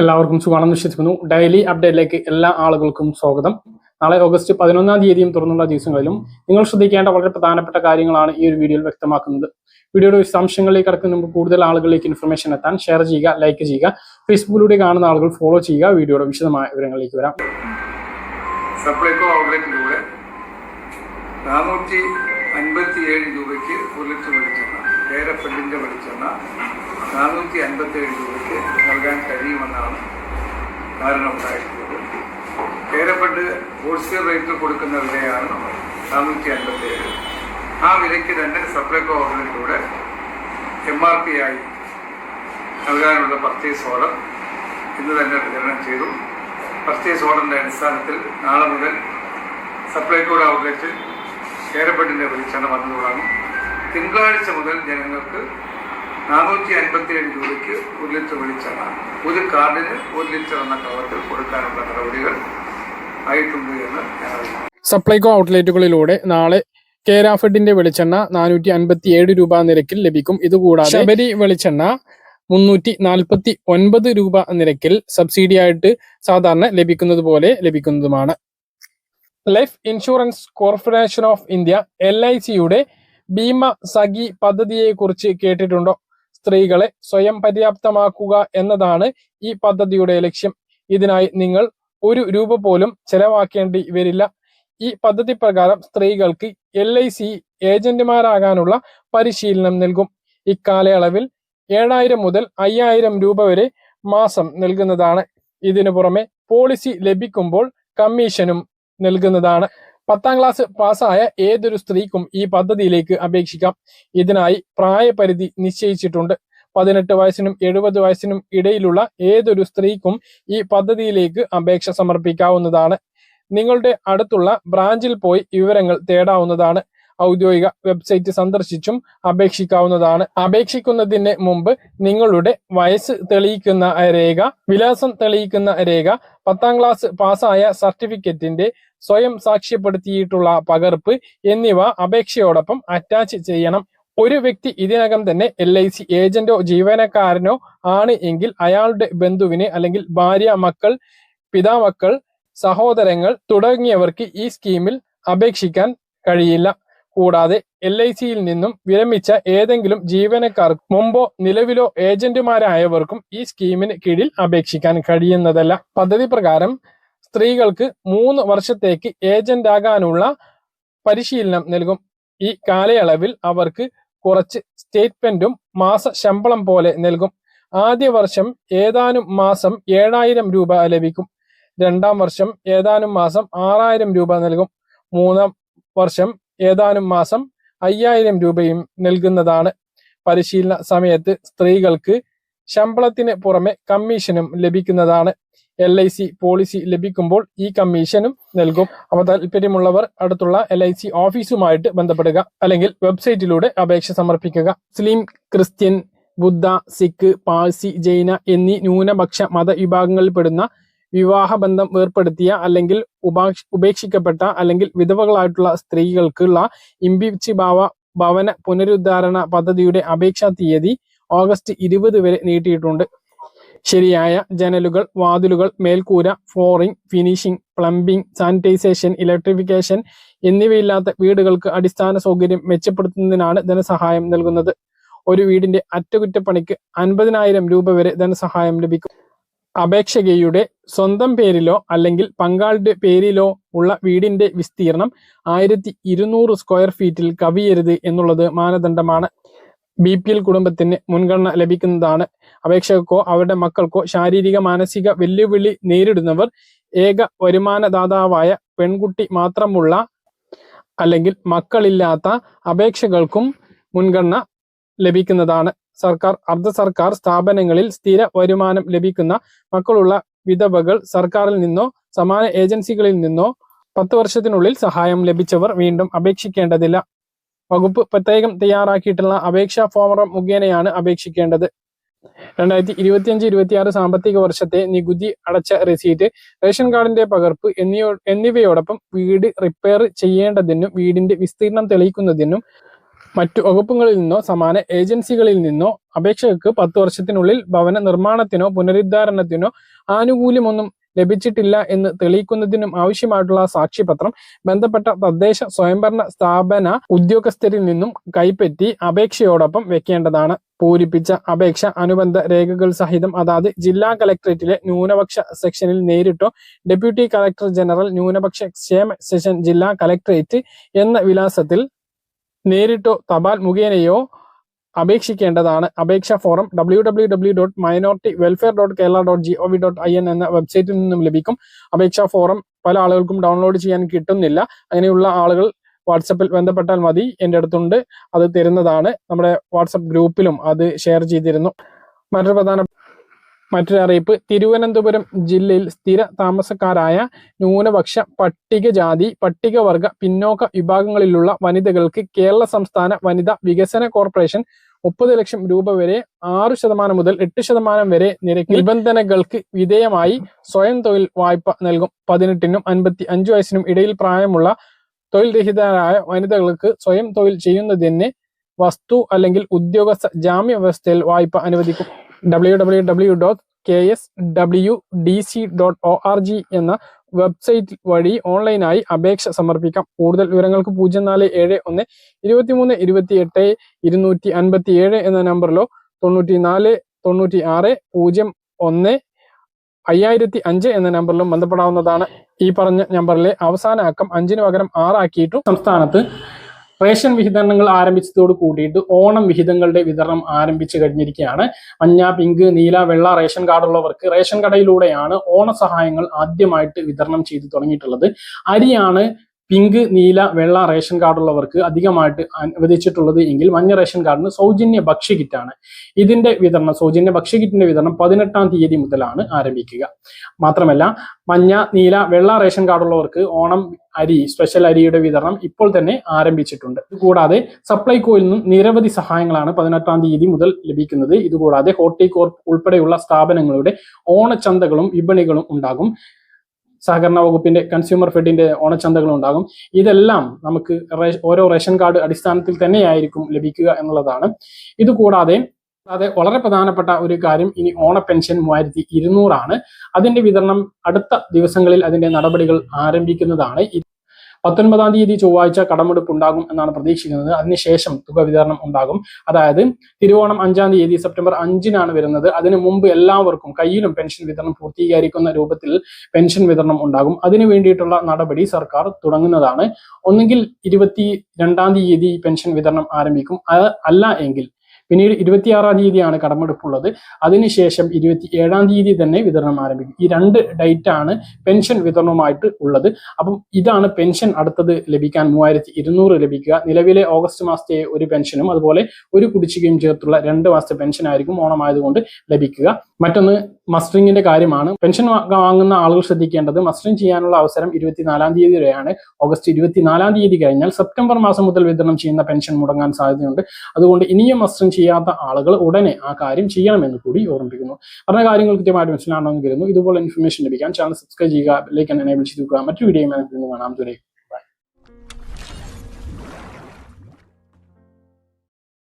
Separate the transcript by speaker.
Speaker 1: എല്ലാവർക്കും സുഖമാണെന്ന് വിശ്വസിക്കുന്നു. ഡെയിലി അപ്ഡേറ്റിലേക്ക് എല്ലാ ആളുകൾക്കും സ്വാഗതം. നാളെ ഓഗസ്റ്റ് പതിനൊന്നാം തീയതിയും തുറന്നുള്ള ദിവസങ്ങളിലും നിങ്ങൾ ശ്രദ്ധിക്കേണ്ട വളരെ പ്രധാനപ്പെട്ട കാര്യങ്ങളാണ് ഈ ഒരു വീഡിയോയിൽ വ്യക്തമാക്കുന്നത്. വീഡിയോയുടെ വിശദാംശങ്ങളിലേക്ക് കടക്കുന്ന മുമ്പ് കൂടുതൽ ആളുകളിലേക്ക് ഇൻഫർമേഷൻ എത്താൻ ഷെയർ ചെയ്യുക ലൈക്ക് ചെയ്യുക ഫേസ്ബുക്കിലൂടെ കാണുന്ന ആളുകൾ ഫോളോ ചെയ്യുക. വീഡിയോയുടെ വിശദമായ വിവരങ്ങളിലേക്ക് വരാം.
Speaker 2: ഏഴ് രൂപയ്ക്ക് ഒരു ലിറ്റർ വെളിച്ചെണ്ണ കേരഫിന്റെ വെളിച്ചെണ്ണ നാനൂറ്റി അൻപത്തി ഏഴ് രൂപയ്ക്ക് നൽകാൻ കഴിയുമെന്നാണ് ധാരണ ഉണ്ടായിട്ടുള്ളത് കേരഫെഡ് ഹോൾസെയിൽ റേറ്റിൽ കൊടുക്കുന്ന വിലയാണ് നാനൂറ്റി അൻപത്തി ഏഴ് ആ വിലയ്ക്ക് തന്നെ സപ്ലൈകോ ഓർഡറിലൂടെ എം ആർ പി ആയി നൽകാനുള്ള പർച്ചേസ് ഓർഡർ ഇന്ന് തന്നെ വിതരണം ചെയ്തു. പർച്ചേസ് ഓർഡറിന്റെ അടിസ്ഥാനത്തിൽ നാളെ മുതൽ സപ്ലൈകോഡ് ഔട്ട്ലെറ്റിൽ കേരപ്പെട്ടിന്റെ വെളിച്ചെണ്ണ വന്നു തുടങ്ങും തിങ്കളാഴ്ച മുതൽ ജനങ്ങൾക്ക് നാനൂറ്റി അൻപത്തി ഏഴ് രൂപയ്ക്ക് ഒരു ലിറ്റർ വെളിച്ചെണ്ണ ഒരു കാർഡിന് ഒരു ലിറ്റർ എന്ന കവറിൽ കൊടുക്കാനുള്ള നടപടികൾ ആയിട്ടുണ്ട് എന്ന് ഞാൻ
Speaker 1: സപ്ലൈകോ ഔട്ട്ലെറ്റുകളിലൂടെ നാളെ കേരാഫെഡിന്റെ വെളിച്ചെണ്ണ നാനൂറ്റി അൻപത്തി ഏഴ് രൂപ നിരക്കിൽ ലഭിക്കും. ഇതുകൂടാതെ ശബരി വെളിച്ചെണ്ണ മുന്നൂറ്റി നാൽപ്പത്തി ഒൻപത് രൂപ നിരക്കിൽ സബ്സിഡി ആയിട്ട് സാധാരണ ലഭിക്കുന്നത് പോലെ ലഭിക്കുന്നതുമാണ്. Life insurance corporation of India L I സിയുടെ ഭീമ സഖി പദ്ധതിയെ കുറിച്ച് കേട്ടിട്ടുണ്ടോ? സ്ത്രീകളെ സ്വയം പര്യാപ്തമാക്കുക എന്നതാണ് ഈ പദ്ധതിയുടെ ലക്ഷ്യം. ഇതിനായി നിങ്ങൾ ഒരു രൂപ പോലും ചെലവാക്കേണ്ടി വരില്ല. ഈ പദ്ധതി പ്രകാരം സ്ത്രീകൾക്ക് എൽ ഐ സി ഏജന്റുമാരാകാനുള്ള പരിശീലനം നൽകും. ഇക്കാലയളവിൽ ഏഴായിരം മുതൽ അയ്യായിരം രൂപ വരെ മാസം നൽകുന്നതാണ്. ഇതിനു പുറമെ പോളിസി ലഭിക്കുമ്പോൾ കമ്മീഷനും നൽകുന്നതാണ്. പത്താം ക്ലാസ് പാസ്സായ ഏതൊരു സ്ത്രീക്കും ഈ പദ്ധതിയിലേക്ക് അപേക്ഷിക്കാം. ഇതിനായി പ്രായപരിധി നിശ്ചയിച്ചിട്ടുണ്ട്. പതിനെട്ട് വയസ്സിനും എഴുപത് വയസ്സിനും ഇടയിലുള്ള ഏതൊരു സ്ത്രീക്കും ഈ പദ്ധതിയിലേക്ക് അപേക്ഷ സമർപ്പിക്കാവുന്നതാണ്. നിങ്ങളുടെ അടുത്തുള്ള ബ്രാഞ്ചിൽ പോയി വിവരങ്ങൾ തേടാവുന്നതാണ്. ഔദ്യോഗിക വെബ്സൈറ്റ് സന്ദർശിച്ചും അപേക്ഷിക്കാവുന്നതാണ്. അപേക്ഷിക്കുന്നതിന് മുമ്പ് നിങ്ങളുടെ വയസ്സ് തെളിയിക്കുന്ന രേഖ വിലാസം തെളിയിക്കുന്ന രേഖ പത്താം ക്ലാസ് പാസ്സായ സർട്ടിഫിക്കറ്റിന്റെ സ്വയം സാക്ഷ്യപ്പെടുത്തിയിട്ടുള്ള പകർപ്പ് എന്നിവ അപേക്ഷയോടൊപ്പം അറ്റാച്ച് ചെയ്യണം. ഒരു വ്യക്തി ഇതിനകം തന്നെ എൽ ഐ സി ഏജന്റോ ജീവനക്കാരനോ ആണ് എങ്കിൽ അയാളുടെ ബന്ധുവിന് അല്ലെങ്കിൽ ഭാര്യ മക്കൾ പിതാമക്കൾ സഹോദരങ്ങൾ തുടങ്ങിയവർക്ക് ഈ സ്കീമിൽ അപേക്ഷിക്കാൻ കഴിയില്ല. കൂടാതെ എൽ ഐ സിയിൽ നിന്നും വിരമിച്ച ഏതെങ്കിലും ജീവനക്കാർക്ക് മുമ്പോ നിലവിലോ ഏജന്റുമാരായവർക്കും ഈ സ്കീമിന് കീഴിൽ അപേക്ഷിക്കാൻ കഴിയുന്നതല്ല. പദ്ധതി പ്രകാരം സ്ത്രീകൾക്ക് മൂന്ന് വർഷത്തേക്ക് ഏജന്റ് ആകാനുള്ള പരിശീലനം നൽകും. ഈ കാലയളവിൽ അവർക്ക് കുറച്ച് സ്റ്റേറ്റ്മെന്റും മാസ ശമ്പളം പോലെ നൽകും. ആദ്യ വർഷം ഏതാനും മാസം ഏഴായിരം രൂപ ലഭിക്കും. രണ്ടാം വർഷം ഏതാനും മാസം ആറായിരം രൂപ നൽകും. മൂന്നാം വർഷം ഏതാനും മാസം അയ്യായിരം രൂപയും നൽകുന്നതാണ്. പരിശീലന സമയത്ത് സ്ത്രീകൾക്ക് ശമ്പളത്തിന് പുറമെ കമ്മീഷനും ലഭിക്കുന്നതാണ്. എൽ ഐ സി പോളിസി ലഭിക്കുമ്പോൾ ഈ കമ്മീഷനും നൽകും. അപ്പോൾ താല്പര്യമുള്ളവർ അടുത്തുള്ള എൽ ഐ സി ഓഫീസുമായിട്ട് ബന്ധപ്പെടുക. അല്ലെങ്കിൽ വെബ്സൈറ്റിലൂടെ അപേക്ഷ സമർപ്പിക്കുക. മുസ്ലിം ക്രിസ്ത്യൻ ബുദ്ധ സിഖ് പാഴ്സി ജൈന എന്നീ ന്യൂനപക്ഷ മതവിഭാഗങ്ങളിൽപ്പെടുന്ന വിവാഹബന്ധം വേർപ്പെടുത്തിയ അല്ലെങ്കിൽ ഉപാക്ഷ ഉപേക്ഷിക്കപ്പെട്ട അല്ലെങ്കിൽ വിധവകളായിട്ടുള്ള സ്ത്രീകൾക്കുള്ള ഇംബിച്ചി ഭാവ ഭവന പുനരുദ്ധാരണ പദ്ധതിയുടെ അപേക്ഷാ തീയതി ഓഗസ്റ്റ് ഇരുപത് വരെ നീട്ടിയിട്ടുണ്ട്. ശരിയായ ജനലുകൾ വാതിലുകൾ മേൽക്കൂര flooring finishing plumbing sanitisation electrification എന്നിവയില്ലാത്ത വീടുകൾക്ക് അടിസ്ഥാന സൗകര്യം മെച്ചപ്പെടുത്തുന്നതിനാണ് ധനസഹായം നൽകുന്നത്. ഒരു വീടിന്റെ അറ്റകുറ്റപ്പണിക്ക് അൻപതിനായിരം രൂപ വരെ ധനസഹായം ലഭിക്കും. അപേക്ഷകയുടെ സ്വന്തം പേരിലോ അല്ലെങ്കിൽ പങ്കാളിയുടെ പേരിലോ ഉള്ള വീടിന്റെ വിസ്തീർണം ആയിരത്തി ഇരുന്നൂറ് സ്ക്വയർ ഫീറ്റിൽ കവിയരുത് എന്നുള്ളത് മാനദണ്ഡമാണ്. ബി പി എൽ കുടുംബത്തിന് മുൻഗണന ലഭിക്കുന്നതാണ്. അപേക്ഷകർക്കോ അവരുടെ മക്കൾക്കോ ശാരീരിക മാനസിക വെല്ലുവിളി നേരിടുന്നവർ ഏക വരുമാനദാതാവായ പെൺകുട്ടി മാത്രമുള്ള അല്ലെങ്കിൽ മക്കളില്ലാത്ത അപേക്ഷകൾക്കും മുൻഗണന ലഭിക്കുന്നതാണ്. സർക്കാർ അർദ്ധ സർക്കാർ സ്ഥാപനങ്ങളിൽ സ്ഥിര വരുമാനം ലഭിക്കുന്ന മക്കളുള്ള വിധവകൾ സർക്കാരിൽ നിന്നോ സമാന ഏജൻസികളിൽ നിന്നോ പത്ത് വർഷത്തിനുള്ളിൽ സഹായം ലഭിച്ചവർ വീണ്ടും അപേക്ഷിക്കേണ്ടതില്ല. വകുപ്പ് പ്രത്യേകം തയ്യാറാക്കിയിട്ടുള്ള അപേക്ഷാ ഫോമറം മുഖേനയാണ് അപേക്ഷിക്കേണ്ടത്. രണ്ടായിരത്തി ഇരുപത്തിയഞ്ച് ഇരുപത്തിയാറ് സാമ്പത്തിക വർഷത്തെ നികുതി അടച്ച റെസീറ്റ് റേഷൻ കാർഡിന്റെ പകർപ്പ് എന്നിവ എന്നിവയോടൊപ്പം വീട് റിപ്പയർ ചെയ്യേണ്ടതിനും വീടിന്റെ വിസ്തീർണം തെളിയിക്കുന്നതിനും മറ്റു വകുപ്പുകളിൽ നിന്നോ സമാന ഏജൻസികളിൽ നിന്നോ അപേക്ഷകർക്ക് പത്ത് വർഷത്തിനുള്ളിൽ ഭവന നിർമ്മാണത്തിനോ പുനരുദ്ധാരണത്തിനോ ആനുകൂല്യമൊന്നും ലഭിച്ചിട്ടില്ല എന്ന് തെളിയിക്കുന്നതിനും ആവശ്യമായിട്ടുള്ള സാക്ഷ്യപത്രം ബന്ധപ്പെട്ട തദ്ദേശ സ്വയംഭരണ സ്ഥാപന ഉദ്യോഗസ്ഥരിൽ നിന്നും കൈപ്പറ്റി അപേക്ഷയോടൊപ്പം വെക്കേണ്ടതാണ്. പൂരിപ്പിച്ച അപേക്ഷ അനുബന്ധ രേഖകൾ സഹിതം അതാത് ജില്ലാ കലക്ടറേറ്റിലെ ന്യൂനപക്ഷ സെക്ഷനിൽ നേരിട്ടോ ഡെപ്യൂട്ടി കലക്ടർ ജനറൽ ന്യൂനപക്ഷ ക്ഷേമ സെഷൻ ജില്ലാ കലക്ടറേറ്റ് എന്ന വിലാസത്തിൽ നേരിട്ടോ തപാൽ മുഖേനയോ അപേക്ഷിക്കേണ്ടതാണ്. അപേക്ഷാ form W W W dot minority welfare dot Kerala dot G O V dot I N എന്ന വെബ്സൈറ്റിൽ നിന്നും ലഭിക്കും. അപേക്ഷാ ഫോറം പല ആളുകൾക്കും ഡൗൺലോഡ് ചെയ്യാൻ കിട്ടുന്നില്ല. അങ്ങനെയുള്ള ആളുകൾ വാട്സപ്പിൽ ബന്ധപ്പെട്ടാൽ മതി. എന്റെ അടുത്തുണ്ട്. അത് തരുന്നതാണ്. നമ്മുടെ വാട്സപ്പ് ഗ്രൂപ്പിലും അത് ഷെയർ ചെയ്തിരുന്നു. മറ്റൊരു പ്രധാന മറ്റൊരു അറിയിപ്പ് തിരുവനന്തപുരം ജില്ലയിൽ സ്ഥിര താമസക്കാരായ ന്യൂനപക്ഷ പട്ടികജാതി പട്ടികവർഗ പിന്നോക്ക വിഭാഗങ്ങളിലുള്ള വനിതകൾക്ക് കേരള സംസ്ഥാന വനിതാ വികസന കോർപ്പറേഷൻ മുപ്പത് ലക്ഷം രൂപ വരെ ആറു ശതമാനം മുതൽ എട്ട് ശതമാനം വരെ നിരക്ക് നിബന്ധനകൾക്ക് വിധേയമായി സ്വയം തൊഴിൽ വായ്പ നൽകും. പതിനെട്ടിനും അൻപത്തി അഞ്ചു വയസ്സിനും ഇടയിൽ പ്രായമുള്ള തൊഴിൽ രഹിതരായ വനിതകൾക്ക് സ്വയം തൊഴിൽ ചെയ്യുന്നതിന് വസ്തു അല്ലെങ്കിൽ ഉദ്യോഗസ്ഥ ജാമ്യ വ്യവസ്ഥയിൽ വായ്പ അനുവദിക്കും. W W W dot K S W D C dot O R G എന്ന വെബ്സൈറ്റ് വഴി ഓൺലൈനായി അപേക്ഷ സമർപ്പിക്കാം. കൂടുതൽ വിവരങ്ങൾക്ക് പൂജ്യം നാല് ഏഴ് ഒന്ന് ഇരുപത്തിമൂന്ന് ഇരുപത്തി എട്ട് ഇരുന്നൂറ്റി അൻപത്തി ഏഴ് എന്ന നമ്പറിലോ തൊണ്ണൂറ്റി നാല് തൊണ്ണൂറ്റി ആറ് പൂജ്യം ഒന്ന് അയ്യായിരത്തി അഞ്ച് എന്ന നമ്പറിലും ബന്ധപ്പെടാവുന്നതാണ്. ഈ പറഞ്ഞ നമ്പറിലെ അവസാന അക്കം അഞ്ചിന് പകരം ആറാക്കിയിട്ടും സംസ്ഥാനത്ത് റേഷൻ വിഹിതങ്ങൾ ആരംഭിച്ചതോട് കൂടിയിട്ട് ഓണം വിഹിതങ്ങളുടെ വിതരണം ആരംഭിച്ചു കഴിഞ്ഞിരിക്കുകയാണ്. മഞ്ഞ പിങ്ക് നീല വെള്ള റേഷൻ കാർഡുള്ളവർക്ക് റേഷൻ കടയിലൂടെയാണ് ഓണ സഹായങ്ങൾ ആദ്യമായിട്ട് വിതരണം ചെയ്തു തുടങ്ങിയിട്ടുള്ളത്. അരിയാണ് പിങ്ക് നീല വെള്ള റേഷൻ കാർഡുള്ളവർക്ക് അധികമായിട്ട് അനുവദിച്ചിട്ടുള്ളത് എങ്കിൽ മഞ്ഞ റേഷൻ കാർഡിന് സൗജന്യ ഭക്ഷ്യ കിറ്റാണ്. ഇതിന്റെ വിതരണം സൗജന്യ ഭക്ഷ്യ കിറ്റിന്റെ വിതരണം പതിനെട്ടാം തീയതി മുതലാണ് ആരംഭിക്കുക. മാത്രമല്ല മഞ്ഞ നീല വെള്ള റേഷൻ കാർഡുള്ളവർക്ക് ഓണം അരി സ്പെഷ്യൽ അരിയുടെ വിതരണം ഇപ്പോൾ തന്നെ ആരംഭിച്ചിട്ടുണ്ട്. കൂടാതെ സപ്ലൈകോയിൽ നിന്നും നിരവധി സഹായങ്ങളാണ് പതിനെട്ടാം തീയതി മുതൽ ലഭിക്കുന്നത്. ഇതുകൂടാതെ ഹോർട്ടികോർപ്പ് ഉൾപ്പെടെയുള്ള സ്ഥാപനങ്ങളുടെ ഓണച്ചന്തകളും വിപണികളും ഉണ്ടാകും. സഹകരണ വകുപ്പിന്റെ കൺസ്യൂമർ ഫെഡിന്റെ ഓണച്ചന്തകളും ഉണ്ടാകും ഇതെല്ലാം നമുക്ക് ഓരോ റേഷൻ കാർഡ് അടിസ്ഥാനത്തിൽ തന്നെയായിരിക്കും ലഭിക്കുക എന്നുള്ളതാണ്. ഇതുകൂടാതെ അതെ വളരെ പ്രധാനപ്പെട്ട ഒരു കാര്യം ഇനി ഓണ പെൻഷൻ മൂവായിരത്തി ഇരുന്നൂറാണ്. അതിന്റെ വിതരണം അടുത്ത ദിവസങ്ങളിൽ അതിന്റെ നടപടികൾ ആരംഭിക്കുന്നതാണ്. പത്തൊൻപതാം തീയതി ചൊവ്വാഴ്ച കടമെടുപ്പ് ഉണ്ടാകും എന്നാണ് പ്രതീക്ഷിക്കുന്നത്. അതിനുശേഷം തുക വിതരണം ഉണ്ടാകും. അതായത് തിരുവോണം അഞ്ചാം തീയതി സെപ്റ്റംബർ അഞ്ചിനാണ് വരുന്നത്. അതിനു മുമ്പ് എല്ലാവർക്കും കയ്യിലും പെൻഷൻ വിതരണം പൂർത്തീകരിക്കുന്ന രൂപത്തിൽ പെൻഷൻ വിതരണം ഉണ്ടാകും. അതിനു വേണ്ടിയിട്ടുള്ള നടപടി സർക്കാർ തുടങ്ങുന്നതാണ്. ഒന്നുകിൽ ഇരുപത്തി രണ്ടാം തീയതി പെൻഷൻ വിതരണം ആരംഭിക്കും. അല്ല എങ്കിൽ പിന്നീട് ഇരുപത്തിയാറാം തീയതിയാണ് കടമെടുപ്പുള്ളത്. അതിനുശേഷം ഇരുപത്തി ഏഴാം തീയതി തന്നെ വിതരണം ആരംഭിക്കും. ഈ രണ്ട് ഡേറ്റ് ആണ് പെൻഷൻ വിതരണവുമായിട്ട് ഉള്ളത്. അപ്പം ഇതാണ് പെൻഷൻ അടുത്തത് ലഭിക്കാൻ മൂവായിരത്തി ഇരുന്നൂറ് ലഭിക്കുക. നിലവിലെ ഓഗസ്റ്റ് മാസത്തെ ഒരു പെൻഷനും അതുപോലെ ഒരു കുടിശ്ശികയും ചേർത്തുള്ള രണ്ട് മാസത്തെ പെൻഷൻ ആയിരിക്കും ഓണമായതുകൊണ്ട് ലഭിക്കുക. മറ്റൊന്ന് മസ്റ്ററിങ്ങിന്റെ കാര്യമാണ്. പെൻഷൻ വാങ്ങുന്ന ആളുകൾ ശ്രദ്ധിക്കേണ്ടത് മസ്റ്ററിംഗ് ചെയ്യാനുള്ള അവസരം ഇരുപത്തിനാലാം തീയതി വരെയാണ്. ഓഗസ്റ്റ് ഇരുപത്തിനാലാം തീയതി കഴിഞ്ഞാൽ സെപ്റ്റംബർ മാസം മുതൽ വിതരണം ചെയ്യുന്ന പെൻഷൻ മുടങ്ങാൻ സാധ്യതയുണ്ട്. അതുകൊണ്ട് ഇനിയും മസ്റ്ററിംഗ് ചെയ്യാത്ത ആളുകൾ ഉടനെ ആ കാര്യം ചെയ്യണമെന്ന് കൂടി ഓർമ്മിപ്പിക്കുന്നു. പറഞ്ഞ കാര്യങ്ങൾ കൃത്യമായിട്ട് മനസ്സിലാണെന്ന് കരുതുന്നു. ഇതുപോലെ ഇൻഫർമേഷൻ ലഭിക്കാൻ ചാനൽ സബ്സ്ക്രൈബ് ചെയ്യുക ലൈക്ക് എനേബിൾ ചെയ്തു മറ്റു വീഡിയോ കാണാം. ദൂരെ